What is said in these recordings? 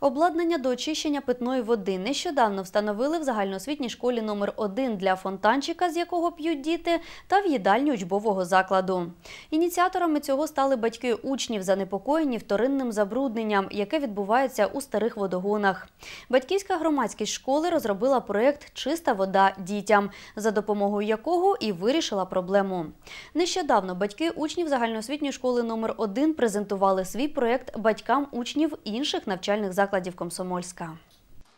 Обладнання до очищення питної води нещодавно встановили в загальноосвітній школі номер 1 для фонтанчика, з якого п'ють діти, та в їдальні учбового закладу. Ініціаторами цього стали батьки учнів, занепокоєні вторинним забрудненням, яке відбувається у старих водогонах. Батьківська громадськість школи розробила проєкт Чиста вода дітям, за допомогою якого і вирішила проблему. Нещодавно батьки учнів загальноосвітньої школи номер 1 презентували свій проєкт батькам учнів інших навчальних закладів Комсомольська.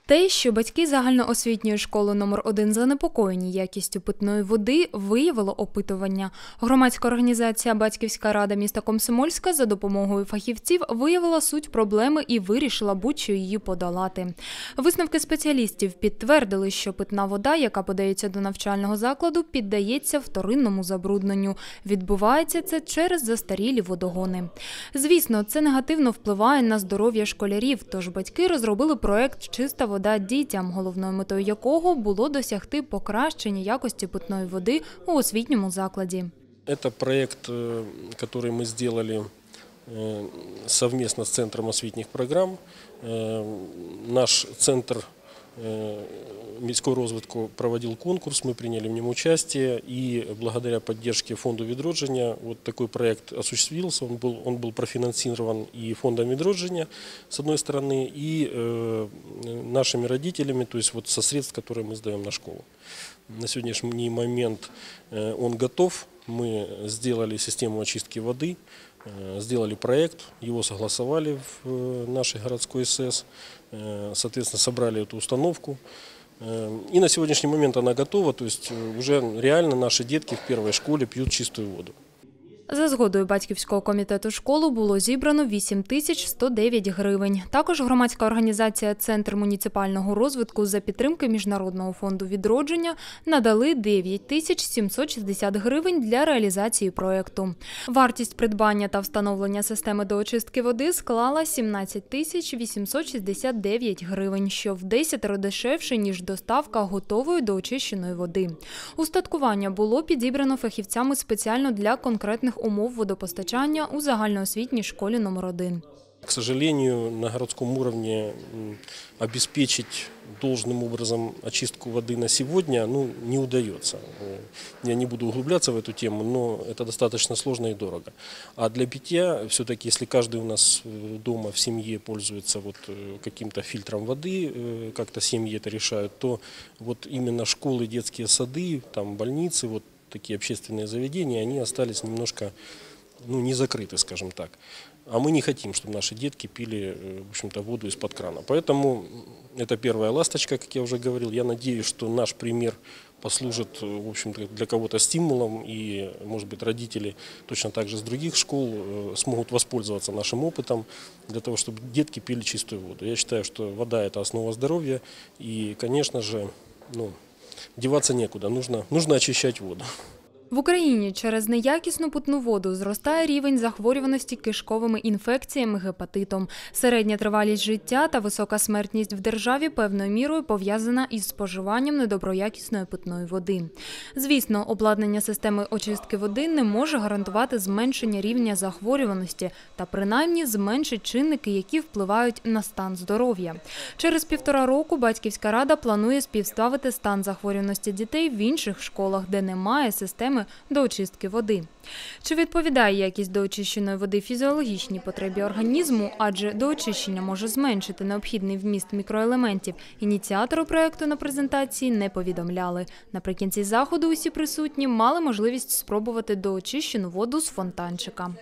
Те, що батьки загальноосвітньої школи номер 1 занепокоєні якістю питної води, виявило опитування. Громадська організація Батьківська рада міста Комсомольська за допомогою фахівців виявила суть проблеми і вирішила будь-що її подолати. Висновки спеціалістів підтвердили, що питна вода, яка подається до навчального закладу, піддається вторинному забрудненню. Відбувається це через застарілі водогони. Звісно, це негативно впливає на здоров'я школярів, тож батьки розробили проект Чиста вода дітям, головною метою якого було досягти покращення якості питної води у освітньому закладі. Это проект, э, который мы сделали э, совместно с Центром осветних программ. Э, Наш центр э, міського розвитку проводил конкурс, мы приняли в нем участие, и благодаря поддержке фонду «Відродження» вот такой проект осуществился. Он был, он был профинансирован и фондом «Відродження» с одной стороны, и э, нашими родителями, то есть вот со средств, которые мы сдаем на школу. На сегодняшний момент э, он готов. Мы сделали систему очистки воды, э, сделали проект, его согласовали в э, нашей городской СЭС, э, соответственно, собрали эту установку. Э, И на сегодняшний момент она готова, то есть э, уже реально наши детки в первой школе пьют чистую воду. За згодою батьківського комітету школу було зібрано 8 тисяч 109 гривень. Також громадська організація Центр муніципального розвитку за підтримки Міжнародного фонду відродження надали 9 тисяч 760 гривень для реалізації проекту. Вартість придбання та встановлення системи до очистки води склала 17 тисяч 869 гривень, що в 10 дешевше, ніж доставка готової до очищеної води. Устаткування було підібрано фахівцями спеціально для конкретних умов водопостачання у загальноосвітній школі номер 1 К сожалению, на городском уровне м, обеспечить должным образом очистку воды на сегодня ну, не удается. Э, Я не буду углубляться в эту тему, но это достаточно сложно и дорого. А для питья, все-таки, если каждый у нас э, дома в семье пользуется вот э, каким-то фильтром воды, э, как-то семьи это решают, то вот именно школы, детские сады, там больницы, вот такие общественные заведения, они остались немножко ну, не закрыты, скажем так. А мы не хотим, чтобы наши детки пили, э, в общем-то, воду из-под крана. Поэтому это первая ласточка, как я уже говорил. Я надеюсь, что наш пример послужит, э, в общем-то, для кого-то стимулом, и, может быть, родители точно так же с других школ э, смогут воспользоваться нашим опытом для того, чтобы детки пили чистую воду. Я считаю, что вода – это основа здоровья, и, конечно же, ну, деваться некуда, нужно, нужно очищать воду. В Україні через неякісну питну воду зростає рівень захворюваності кишковими інфекціями, гепатитом. Середня тривалість життя та висока смертність в державі певною мірою пов'язана із споживанням недоброякісної питної води. Звісно, обладнання системи очистки води не може гарантувати зменшення рівня захворюваності та принаймні зменшить чинники, які впливають на стан здоров'я. Через півтора року батьківська рада планує співставити стан захворюваності дітей в інших школах, де немає системи до очистки води. Чи відповідає якість до очищеної води фізіологічній потребі організму, адже до очищення може зменшити необхідний вміст мікроелементів. Ініціатори проекту на презентації не повідомляли. Наприкінці заходу усі присутні мали можливість спробувати доочищену воду з фонтанчика.